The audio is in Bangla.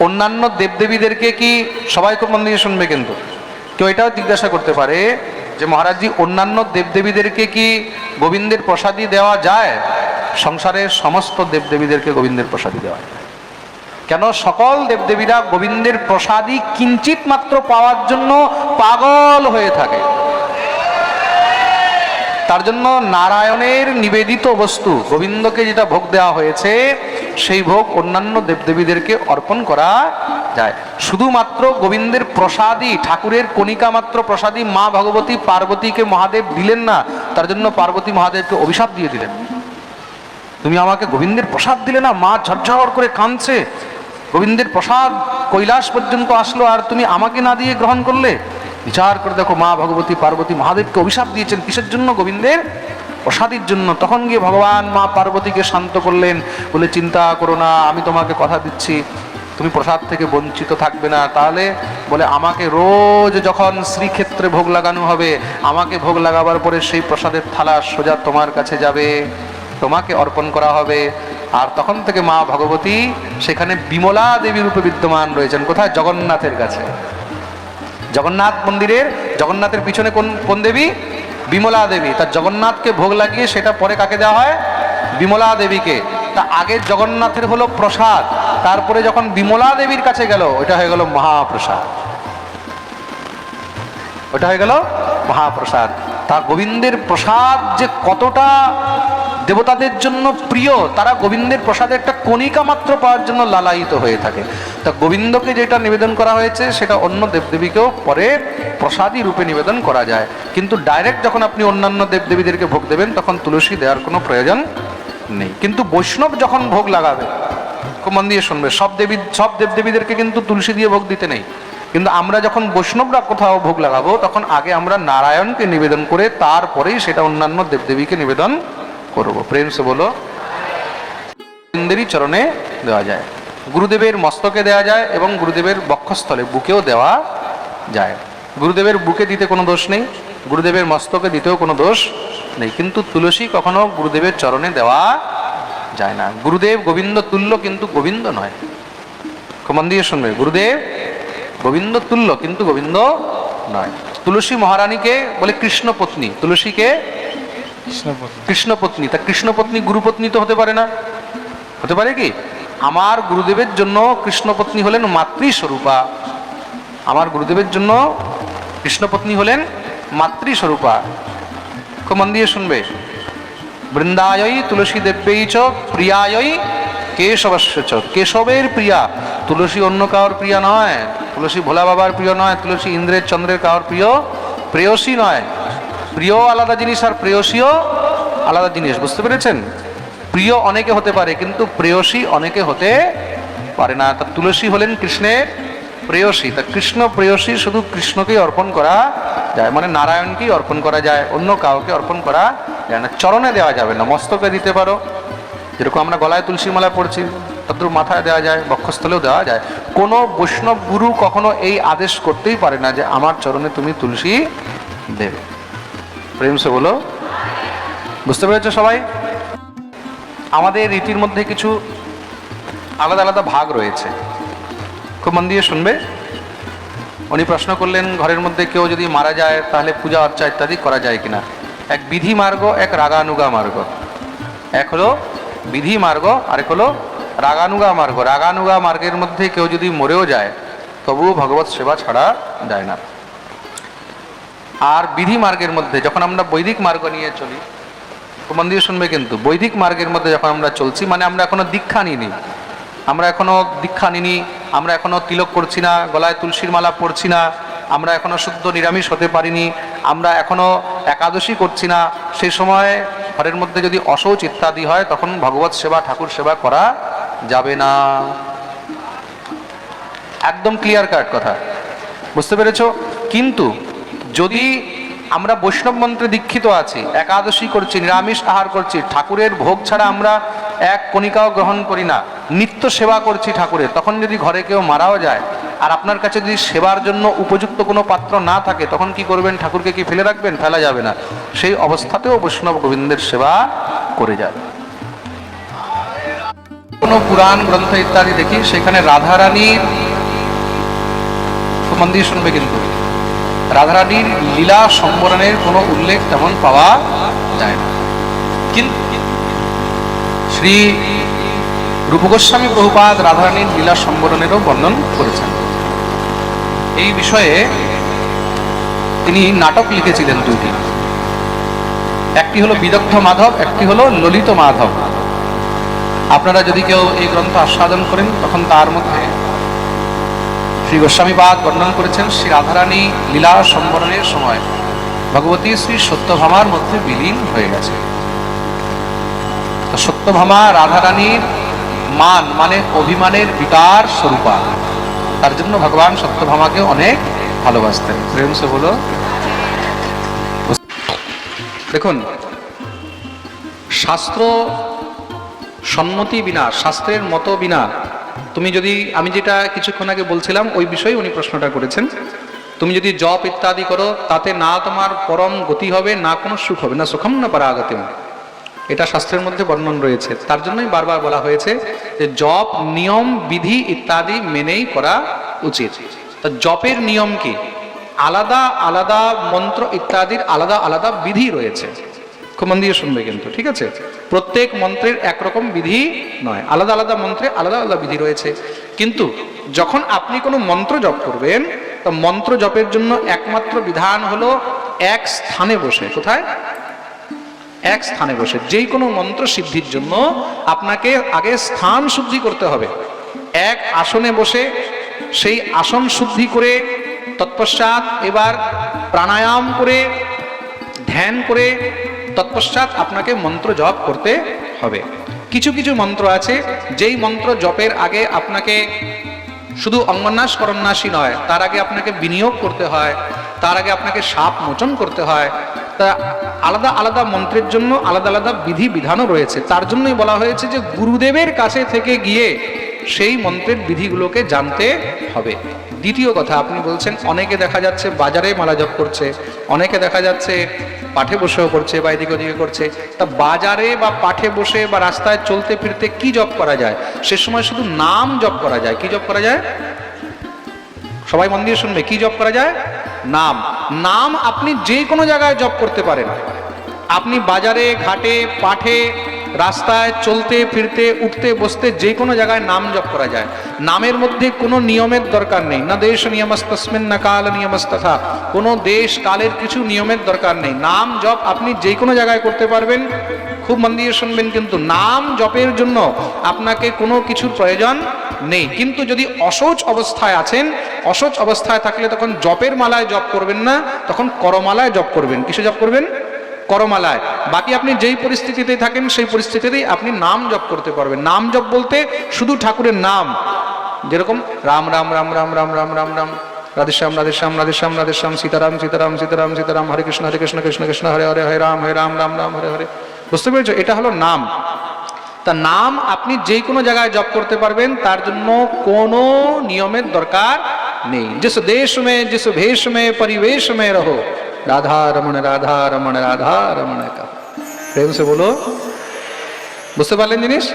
অন্যান্য দেবদেবীদেরকে কি সবাই খুব মন দিয়ে শুনবে কিন্তু? কেউ এটাও জিজ্ঞাসা করতে পারে যে মহারাজজি, অন্যান্য দেবদেবীদেরকে কি গোবিন্দের প্রসাদী দেওয়া যায়? সংসারের সমস্ত দেবদেবীদেরকে গোবিন্দের প্রসাদী দেওয়া যায়। কেন সকল দেবদেবীরা গোবিন্দের প্রসাদী কিঞ্চিত মাত্র পাওয়ার জন্য পাগল হয়ে থাকে? তার জন্য নারায়ণের নিবেদিত বস্তু, গোবিন্দকে যেটা ভোগ দেওয়া হয়েছে সেই ভোগ অন্যান্য দেবদেবীদেরকে অর্পণ করা যায়। শুধুমাত্র গোবিন্দের প্রসাদী ঠাকুরের কণিকা মাত্র প্রসাদী মা ভগবতী, পার্বতীকে মহাদেব দিলেন না, তার জন্য পার্বতী মহাদেবকে অভিশাপ দিয়ে দিলেন। তুমি আমাকে গোবিন্দের প্রসাদ দিলে না, মা ঝরঝর করে কাঁদছে। গোবিন্দের প্রসাদ কৈলাস পর্যন্ত আসলো, আর তুমি আমাকে না দিয়ে গ্রহণ করলে? বিচার করে দেখো মা ভগবতী, পার্বতী মহাদেবকে অভিশাপ দিয়েছেন। কিসের জন্য গোবিন্দের? প্রসাদির জন্য। তখন গিয়ে ভগবান মা পার্বতীকে শান্ত করলেন, বলে, চিন্তা করো না, আমি তোমাকে কথা দিচ্ছি। তুমি প্রসাদ থেকে বঞ্চিত থাকবে না। তাহলে বলে, আমাকে রোজ যখন শ্রীক্ষেত্রে ভোগ লাগানো হবে, আমাকে ভোগ লাগাবার পরে সেই প্রসাদের থালা সোজা তোমার কাছে যাবে। তোমাকে অর্পণ করা হবে। আর তখন থেকে মা ভগবতী সেখানে বিমলা দেবী রূপে বিদ্যমান রয়েছেন। কোথায়? জগন্নাথের কাছে। জগন্নাথ মন্দিরের, জগন্নাথের পিছনে কোন কোন দেবী? বিমলা দেবী। তা জগন্নাথকে ভোগ লাগিয়ে সেটা পরে কাকে দেওয়া হয়? বিমলা দেবীকে। তা আগে জগন্নাথের হলো প্রসাদ, তারপরে যখন বিমলা দেবীর কাছে গেল, ওটা হয়ে গেল মহাপ্রসাদ। ওটা হয়ে গেল মহাপ্রসাদ। তা গোবিন্দের প্রসাদ যে কতটা দেবতাদের জন্য প্রিয়, তারা গোবিন্দের প্রসাদের একটা কণিকা মাত্র পাওয়ার জন্য লালায়িত হয়ে থাকে। তা গোবিন্দকে যেটা নিবেদন করা হয়েছে, সেটা অন্য দেবদেবীকেও পরে প্রসাদী রূপে নিবেদন করা যায়। কিন্তু ডাইরেক্ট যখন আপনি অন্যান্য দেবদেবীদেরকে ভোগ দেবেন, তখন তুলসী দেওয়ার কোনো প্রয়োজন নেই। কিন্তু বৈষ্ণব যখন ভোগ লাগাবে মন দিয়ে শুনবে, সব দেবী, সব দেবদেবীদেরকে কিন্তু তুলসী দিয়ে ভোগ দিতে নেই। কিন্তু আমরা যখন বৈষ্ণবরা কোথাও ভোগ লাগাবো, তখন আগে আমরা নারায়ণকে নিবেদন করে তারপরেই সেটা অন্যান্য দেবদেবীকে নিবেদন করব। প্রেম সে বলো চরণে দেওয়া যায়। গুরুদেবের মস্তকে দেওয়া যায় এবং গুরুদেবের বক্ষস্থলে বুকেও দেওয়া যায়। গুরুদেবের বুকে দিতে কোনো দোষ নেই, গুরুদেবের মস্তকে দিতেও কোনো দোষ নেই। কিন্তু তুলসী কখনো গুরুদেবের চরণে দেওয়া যায় না। গুরুদেব গোবিন্দ তুল্য কিন্তু গোবিন্দ নয়। মন দিয়ে শুনবে। গুরুদেব গোবিন্দ তুল্য কিন্তু গোবিন্দ নয়। তুলসী মহারানীকে বলে কৃষ্ণ পত্নী। তুলসীকে কৃষ্ণ পত্নী। তা কৃষ্ণ পত্নী গুরুপত্নী তো হতে পারে না। হতে পারে কি? আমার গুরুদেবের জন্য কৃষ্ণ পত্নী হলেন মাতৃস্বরূপা। আমার গুরুদেবের জন্য কৃষ্ণপত্নী হলেন মাতৃস্বরূপা। খুব মন দিয়ে শুনবে। বৃন্দায়ই তুলসী দেব্যই চ প্রিয়ায়ই কেশবস্য চ। কেশবের প্রিয়া। তুলসী অন্য কারোর প্রিয় নয়, তুলসী ভোলা বাবার প্রিয় নয়, তুলসী ইন্দ্রের চন্দ্রের কারোর প্রিয়, প্রেয়সী নয়। প্রিয় আলাদা জিনিস আর প্রেয়সীও আলাদা জিনিস, বুঝতে পেরেছেন? প্রিয় অনেকে হতে পারে, কিন্তু প্রেয়সী অনেকে হতে পারে না। তা তুলসী হলেন কৃষ্ণের প্রেয়সী। তা কৃষ্ণ প্রেয়সী শুধু কৃষ্ণকেই অর্পণ করা যায় মানে নারায়ণকেই অর্পণ করা যায়, অন্য কাউকে অর্পণ করা যায় না। চরণে দেওয়া যাবে না, মস্তকে দিতে পারো। যেরকম আমরা গলায় তুলসী মালা পড়ছি। তদ্রুপ মাথায় দেওয়া যায়, বক্ষস্থলেও দেওয়া যায়। কোনো বৈষ্ণব গুরু কখনো এই আদেশ করতেই পারে না যে, আমার চরণে তুমি তুলসী দেবে। প্রেম সে বলো, বুঝতে পেরেছ সবাই? আমাদের রীতির মধ্যে কিছু আলাদা আলাদা ভাগ রয়েছে। খুব মন দিয়ে শুনবে। উনি প্রশ্ন করলেন, ঘরের মধ্যে কেউ যদি মারা যায়, তাহলে পূজা অর্চা ইত্যাদি করা যায় কিনা? এক বিধি মার্গ, এক রাগানুগা মার্গ। এক হলো বিধি মার্গ, আরেক হলো রাগানুগা মার্গ, রাগানুগা মার্গের মধ্যে কেউ যদি মরেও যায়, তবুও ভগবত সেবা ছাড়া যায় না। আর বিধি মার্গের মধ্যে যখন আমরা বৈদিক মার্গ নিয়ে চলি খুব মন দিয়ে শুনবে কিন্তু, বৈদিক মার্গের মধ্যে যখন আমরা চলছি মানে আমরা এখনও দীক্ষা নিইনি। আমরা এখনও দীক্ষা নিনি আমরা এখনও তিলক করছি না, গলায় তুলসীর মালা পড়ছি না, আমরা এখনও শুদ্ধ নিরামিষ হতে পারিনি, আমরা এখনও একাদশী করছি না সেই সময় ঘরের মধ্যে যদি অশৌচ ইত্যাদি হয়, তখন ভগবত সেবা, ঠাকুর সেবা করা যাবে না। একদম ক্লিয়ার কাট কথা। বুঝতে পেরেছ? কিন্তু যদি আমরা বৈষ্ণব মন্ত্রে দীক্ষিত আছি, একাদশী করছি, নিরামিষ আহার করছি, ঠাকুরের ভোগ ছাড়া আমরা এক কণিকাও গ্রহণ করি না, নিত্য সেবা করছি ঠাকুরের, তখন যদি ঘরে কেউ মারাও যায়, আর আপনার কাছে যদি সেবার জন্য উপযুক্ত কোনো পাত্র না থাকে, তখন কি করবেন? ঠাকুরকে কি ফেলে রাখবেন? ফেলা যাবে না। সেই অবস্থাতেও বৈষ্ণব গোবিন্দের সেবা করে যাবে কোনো পুরাণ, গ্রন্থ ইত্যাদি দেখি, সেখানে রাধারানীর দিয়ে শুনবে কিন্তু রাধারানীর লীলা সম্বরণের কোনো উল্লেখ তেমন পাওয়া যায় না। কিন্তু শ্রী রূপগোস্বামী প্রভুপাদ রাধারানীর লীলা সম্বরণেরও বর্ণন করেছেন। এই বিষয়ে তিনি নাটক লিখেছিলেন দুটি একটি হলো বিদগ্ধ মাধব, একটি হলো ললিত মাধব। আপনারা যদি কেউ এই গ্রন্থ আস্বাদন করেন, তখন তার মধ্যে শ্রী গোস্বামীপাদ বর্ণন করেছেন শ্রী রাধারানী লীলা সম্বরণের সময়। ভগবতী শ্রী সত্যভামার মধ্যে বিলীন হয়ে গেছে। সত্যভামা রাধারানীর মান মানে অভিমানের বিকার স্বরূপা। তার জন্য ভগবান সত্যভামাকে অনেক ভালোবাসতেন। প্রেম সে বলো। দেখুন, শাস্ত্র সম্মতি বিনা, শাস্ত্রের মতো বিনা। তুমি যদি, আমি যেটা কিছুক্ষণ আগে বলছিলাম, ওই বিষয়ে উনি প্রশ্নটা করেছেন। তুমি যদি জপ ইত্যাদি করো, তাতে না তোমার পরম গতি হবে, না কোনো সুখ হবে, না সুখম, না পরাগতি এটা শাস্ত্রের মধ্যে বর্ণন রয়েছে। তার জন্যই বারবার বলা হয়েছে যে জপ, নিয়ম, বিধি ইত্যাদি মেনেই করা উচিত। তা জপের নিয়ম কি? আলাদা আলাদা মন্ত্র ইত্যাদির আলাদা আলাদা বিধি রয়েছে। খুব দিয়ে শুনবে কিন্তু, ঠিক আছে? প্রত্যেক মন্ত্রের একরকম বিধি নয়। আলাদা আলাদা মন্ত্রে আলাদা আলাদা বিধি রয়েছে। কিন্তু যখন আপনি কোনো মন্ত্র জপ করবেন, তো মন্ত্র জপের জন্য একমাত্র বিধান হলো এক স্থানে বসে। কোথায়? এক স্থানে বসে। যেই কোনো মন্ত্র সিদ্ধির জন্য আপনাকে আগে স্থান শুদ্ধি করতে হবে। এক আসনে বসে সেই আসন শুদ্ধি করে তৎপশ্চাৎ এবার প্রাণায়াম করে, ধ্যান করে তৎপশ্চাৎ আপনাকে মন্ত্র জপ করতে হবে। কিছু কিছু মন্ত্র আছে, যেই মন্ত্র জপের আগে আপনাকে শুধু অঙ্গন্যাস করন্যাসী নয়, তার আগে আপনাকে বিনিয়োগ করতে হয়, তার আগে আপনাকে সাপ মোচন করতে হয়। তা আলাদা আলাদা মন্ত্রের জন্য আলাদা আলাদা বিধি বিধানও রয়েছে। তার জন্যই বলা হয়েছে যে, গুরুদেবের কাছে থেকে গিয়ে সেই মন্ত্রের বিধিগুলোকে জানতে হবে। দ্বিতীয় কথা, আপনি বলছেন, অনেকে দেখা যাচ্ছে বাজারে মালা জপ করছে, অনেকে দেখা যাচ্ছে পাঠে বসেও করছে বা এদিকে ওদিকে করছে, তা বাজারে বা পাঠে বসে বা রাস্তায় চলতে ফিরতে কি জব করা যায়? সে সময় শুধু নাম জব করা যায়। কি জব করা যায়? সবাই মন দিয়ে শুনবে, কি জব করা যায়? নাম। নাম আপনি যে কোনো জায়গায় জব করতে পারেন। আপনি বাজারে, ঘাটে, পাঠে, রাস্তায় চলতে, ফিরতে, উঠতে, বসতে যে কোনো জায়গায় নাম জপ করা যায়। নামের মধ্যে কোনো নিয়মের দরকার নেই। না দেশ নিয়মস্তস্মিন, না কাল নিয়মস্তথা। কোনো দেশ কালের কিছু নিয়মের দরকার নেই। নাম জপ আপনি যে কোনো জায়গায় করতে পারবেন। খুব মন দিয়ে শুনবেন কিন্তু নাম জপের জন্য আপনাকে কোনো কিছুর প্রয়োজন নেই। কিন্তু যদি অসৌচ অবস্থায় আছেন অসৌচ অবস্থায় থাকলে তখন জপের মালায় জপ করবেন না, তখন করমালায় জপ করবেন। কিসে জপ করবেন? করমালায় বাকি আপনি যেই পরিস্থিতিতে থাকেন সেই পরিস্থিতিতেই আপনি নাম জপ করতে পারবেন নাম জপ বলতে শুধু ঠাকুরের নাম যেরকম রাম রাম রাম রাম রাম রাম রাম রাম রাধেশ্যাম রাধেশ্যাম রাধেশ্যাম রাধেশ্যাম সীতারাম সীতারাম সীতারাম সীতারাম হরে কৃষ্ণ হরে কৃষ্ণ কৃষ্ণ কৃষ্ণ হরে হরে হরে রাম হরে রাম রাম রাম হরে হরে বুঝতে পেরেছো এটা হলো নাম তা নাম আপনি যে কোনো জায়গায় জপ করতে পারবেন তার জন্য কোনো নিয়মের দরকার নেই जिस देश में जिस भेष में परिवेश में रहो राधा रमण राधा रमण राधा रमण का प्रेम से बोलो বুঝতে পারলেন জিনিস